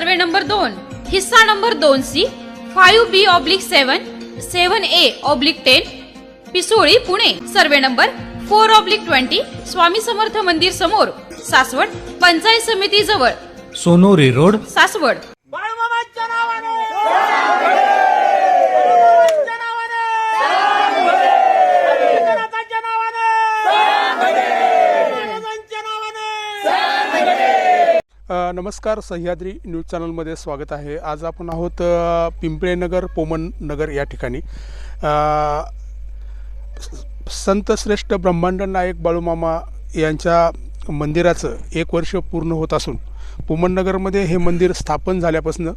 Survey number दोन हिस्सा number दोन C five B oblique seven seven A oblique ten Pisoli Pune. Survey number four oblique twenty Swami Samarth मंदिर समोर सासवड पंचायत समिती जवळ. सोनोरी रोड. सासवड. नमस्कार सह्याद्री न्यूज चॅनलमध्ये स्वागत आहे. आज आपण आहोत पिंपळेनगर पोमन नगर या ठिकाणी. संतश्रेष्ठ संत श्रेष्ठ ब्रह्मांड नायक बाळूमामा यांच्या मंदिराचं एक वर्ष पूर्ण होत असून पोमननगरमध्ये हे मंदिर स्थापन झाल्यापासून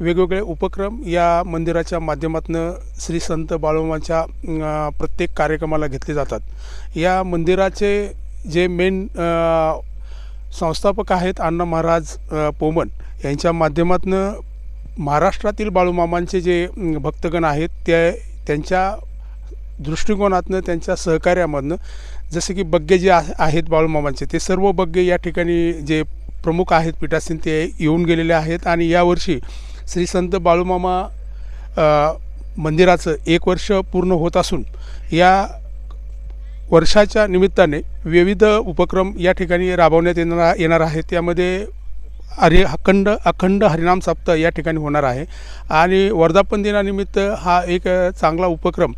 वेगवेगळे उपक्रम या मंदिराच्या माध्यमातून श्री संत बाळूमाच्या प्रत्येक कार्यक्रमाला घेतले जातात. या मंदिराचे जे मेन संस्थापक आहेत अण्णा महाराज पोमन. यांच्या माध्यमातून महाराष्ट्रातील बाळूमामांचे जे भक्तगण आहेत ते त्यांच्या दृष्टिकोनातनं त्यांच्या सहकार्यामधनं जसे की बग्गे जे आहेत बाळूमामांचे ते सर्व बग्गे या ठिकाणी जे प्रमुख आहेत पीठासीन ते येऊन गेलेले आहेत. आणि यावर्षी श्री संत बाळूमामा मंदिराचं एक वर्ष पूर्ण होत असून या वर्षाच्या निमित्ताने विविध उपक्रम या ठिकाणी राबवण्यात येणार येणार आहे त्यामध्ये हरि अखंड अखंड हरिनाम सप्ताह या ठिकाणी होणार आहे. आणि वर्धापन दिनानिमित्त हा एक चांगला उपक्रम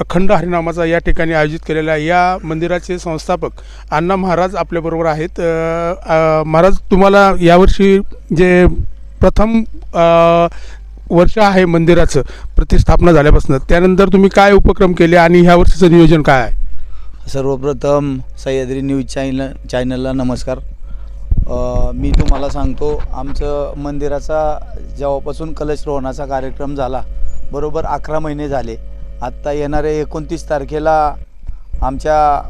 अखंड हरिनामाचा या ठिकाणी आयोजित केलेला आहे. या मंदिराचे संस्थापक अण्णा महाराज आपल्याबरोबर आहेत. महाराज तुम्हाला यावर्षी जे प्रथम वर्ष आहे मंदिराचं प्रतिष्ठापना झाल्यापासून. त्यानंतर तुम्ही काय उपक्रम केले आणि ह्या वर्षीचं नियोजन काय आहे? सर्वप्रथम सह्याद्री न्यूज चॅनल चॅनलला नमस्कार. अ, मी तुम्हाला सांगतो आमचं मंदिराचा जेव्हापासून कलशरोहणाचा कार्यक्रम झाला बरोबर अकरा महिने झाले. आत्ता येणाऱ्या एकोणतीस तारखेला आमच्या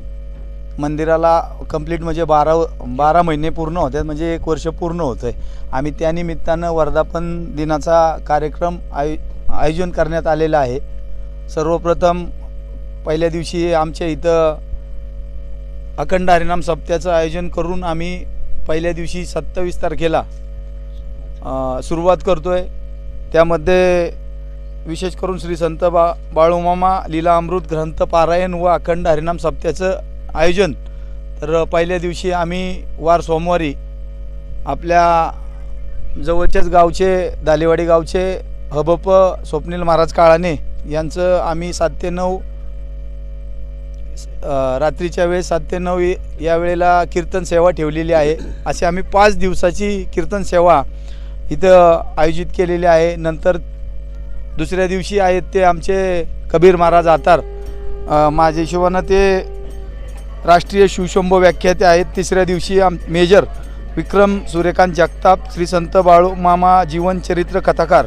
मंदिराला कंप्लीट म्हणजे बारा बारा महिने पूर्ण होते म्हणजे एक वर्ष पूर्ण होतं आहे आम्ही त्यानिमित्तानं वर्धापन दिनाचा कार्यक्रम आय आयोजन करण्यात आलेला आहे. सर्वप्रथम पहिल्या दिवशी आमच्या इथं अखंड हरिनाम सप्त्याचं आयोजन करून आम्ही पहिल्या दिवशी सत्तावीस तारखेला सुरुवात करतो आहे त्यामध्ये विशेष करून श्री संत बा बाळूमामा लीला अमृत ग्रंथ पारायण व अखंड हरिनाम सप्त्याचं आयोजन. तर पहिल्या दिवशी आम्ही वार सोमवारी आपल्या जवळच्याच गावचे दालेवाडी गावचे हबप स्वप्नील महाराज काळाने यांचं आम्ही सात ते नऊ रात्रीच्या वेळेस सात ते नऊ या वेळेला कीर्तन सेवा ठेवलेली आहे. अशी आम्ही पाच दिवसाची कीर्तन सेवा इथं आयोजित केलेली आहे. नंतर दुसऱ्या दिवशी आहेत ते आमचे कबीर महाराज आतार. माझ्या हिशोबानं ते राष्ट्रीय शिवशंभो व्याख्याते आहेत. तिसऱ्या दिवशी आम मेजर विक्रम सूर्यकांत जगताप श्री संत बाळू मामा जीवनचरित्र कथाकार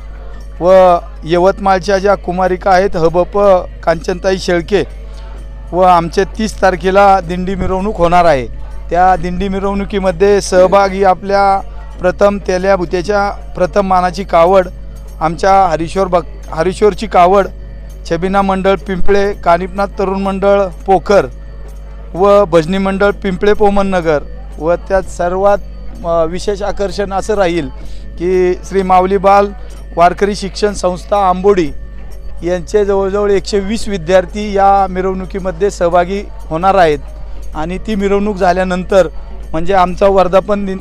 व यवतमाळच्या ज्या कुमारिका आहेत हबप कांचनताई शेळके व आमच्या तीस तारखेला दिंडी मिरवणूक होणार आहे. त्या दिंडी मिरवणुकीमध्ये सहभागी आपल्या प्रथम तेल्या भुत्याच्या प्रथम मानाची कावड आमच्या हरिशोर बक हरिशोरची कावड छबिना मंडळ पिंपळे कानिपनाथ तरुण मंडळ पोखर व भजनी मंडळ पिंपळे पोमन नगर व त्यात सर्वात विशेष आकर्षण असं राहील की श्री माऊली बाल वारकरी शिक्षण संस्था आंबोडी यांचे जवळजवळ एकशे वीस विद्यार्थी या मिरवणुकीमध्ये सहभागी होणार आहेत. आणि ती मिरवणूक झाल्यानंतर म्हणजे आमचा वर्धापन दिन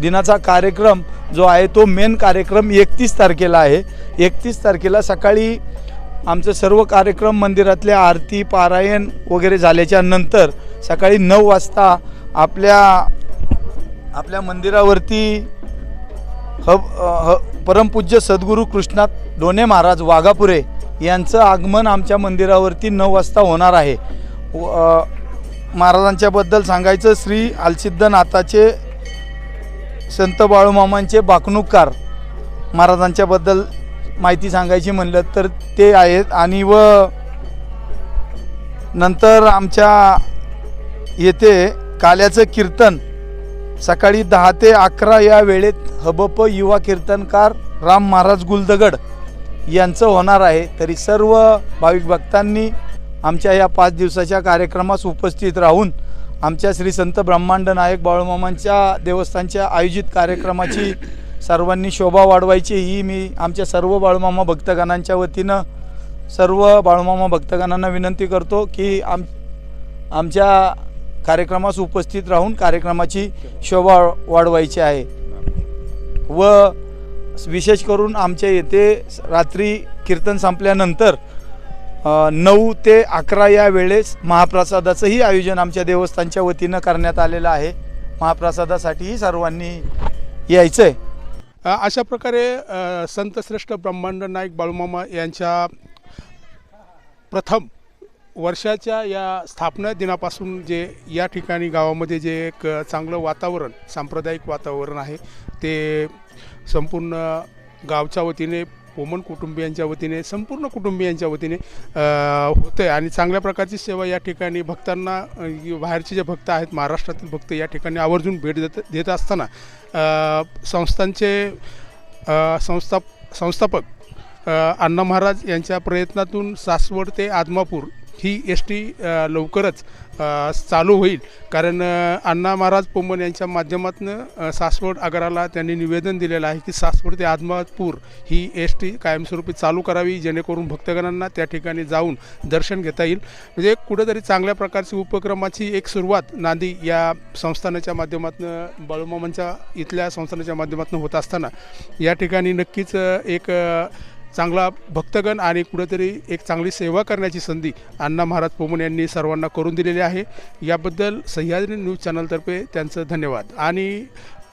दिनाचा कार्यक्रम जो आहे तो मेन कार्यक्रम एकतीस तारखेला आहे. एकतीस तारखेला सकाळी आमचं सर्व कार्यक्रम मंदिरातले आरती पारायण वगैरे झाल्याच्यानंतर सकाळी नऊ वाजता आपल्या आपल्या मंदिरावरती ह ह परमपूज्य सद्गुरू कृष्णात डोने महाराज वाघापुरे यांचं आगमन आमच्या मंदिरावरती नऊ वाजता होणार आहे. व, महाराजांच्याबद्दल सांगायचं श्री आलसिद्धनाथाचे संत बाळूमामांचे बाकणूककार महाराजांच्याबद्दल माहिती सांगायची म्हणलं तर ते आहेत. आणि व नंतर आमच्या येथे काल्याचं कीर्तन सकाळी दहा ते अकरा या वेळेत हबप युवा कीर्तनकार राम महाराज गुलदगड यांचं होणार आहे. तरी सर्व भाविक भक्तांनी आमच्या या पाच दिवसाच्या कार्यक्रमास उपस्थित राहून आमच्या श्री संत ब्रह्मांड नायक बाळूमामांच्या देवस्थानच्या आयोजित कार्यक्रमाची सर्वांनी शोभा वाढवायची ही मी आमच्या सर्व बाळूमामा भक्तगणांच्या वतीनं सर्व बाळूमामा भक्तगणांना विनंती करतो की आम आमच्या कार्यक्रमास उपस्थित राहून कार्यक्रमाची शोभा वाढवायची आहे. व विशेष करून आमच्या येथे रात्री कीर्तन संपल्यानंतर नऊ ते अकरा या वेळेस महाप्रसादाचंही आयोजन आमच्या देवस्थानच्या वतीनं करण्यात आलेलं आहे. महाप्रसादासाठीही सर्वांनी यायचं आहे अशा प्रकारे संतश्रेष्ठ ब्रह्मांड नाईक बाळूमामा यांच्या प्रथम वर्षाच्या या स्थापना दिनापासून जे या ठिकाणी गावामध्ये जे एक चांगलं वातावरण सांप्रदायिक वातावरण आहे ते संपूर्ण गावच्या वतीने पोमन कुटुंबियांच्या वतीने संपूर्ण कुटुंबियांच्या वतीने होतं आहे आणि चांगल्या प्रकारची सेवा या ठिकाणी भक्तांना बाहेरचे जे भक्त आहेत महाराष्ट्रातील भक्त या ठिकाणी आवर्जून भेट देत देत असताना संस्थांचे संस्था संस्थापक अण्णा महाराज यांच्या प्रयत्नातून सासवड ते आदमापूर ही एस टी लवकरच चालू होईल. कारण अण्णा महाराज पोंबन यांच्या माध्यमातून सासवड आगाराला त्यांनी निवेदन दिलेलं आहे की सासवड ते आदमापूर ही एस टी कायमस्वरूपी चालू करावी जेणेकरून भक्तगणांना त्या ठिकाणी जाऊन दर्शन घेता येईल. म्हणजे कुठेतरी चांगल्या प्रकारची उपक्रमाची एक सुरुवात नांदी या संस्थानाच्या माध्यमातून बाळूमामांच्या इथल्या संस्थानाच्या माध्यमातून होत असताना. या ठिकाणी नक्कीच एक चांगला भक्तगण आणि कुठेतरी एक चांगली सेवा करण्याची संधी अण्णा महाराज पोमन यांनी सर्वांना करून दिलेली आहे. याबद्दल सह्याद्री न्यूज चॅनलतर्फे त्यांचं धन्यवाद. आणि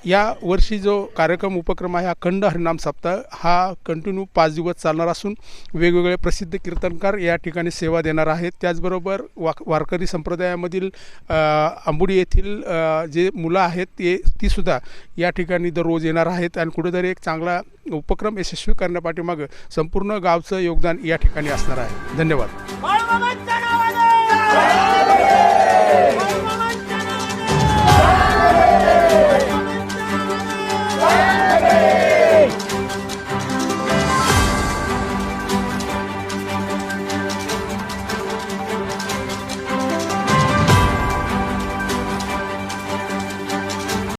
या वर्षी जो कार्यक्रम उपक्रम आहे अखंड हरिनाम सप्ताह हा कंटिन्यू पाच दिवस चालणार असून वेगवेगळे प्रसिद्ध कीर्तनकार या ठिकाणी सेवा देणार आहेत. त्याचबरोबर वाक वारकरी संप्रदायामधील आंबुडी येथील जे मुलं आहेत ते तीसुद्धा या ठिकाणी दररोज येणार आहेत. आणि कुठेतरी एक चांगला उपक्रम यशस्वी करण्यापाठीमागं संपूर्ण गावचं योगदान या ठिकाणी असणार आहे. धन्यवाद.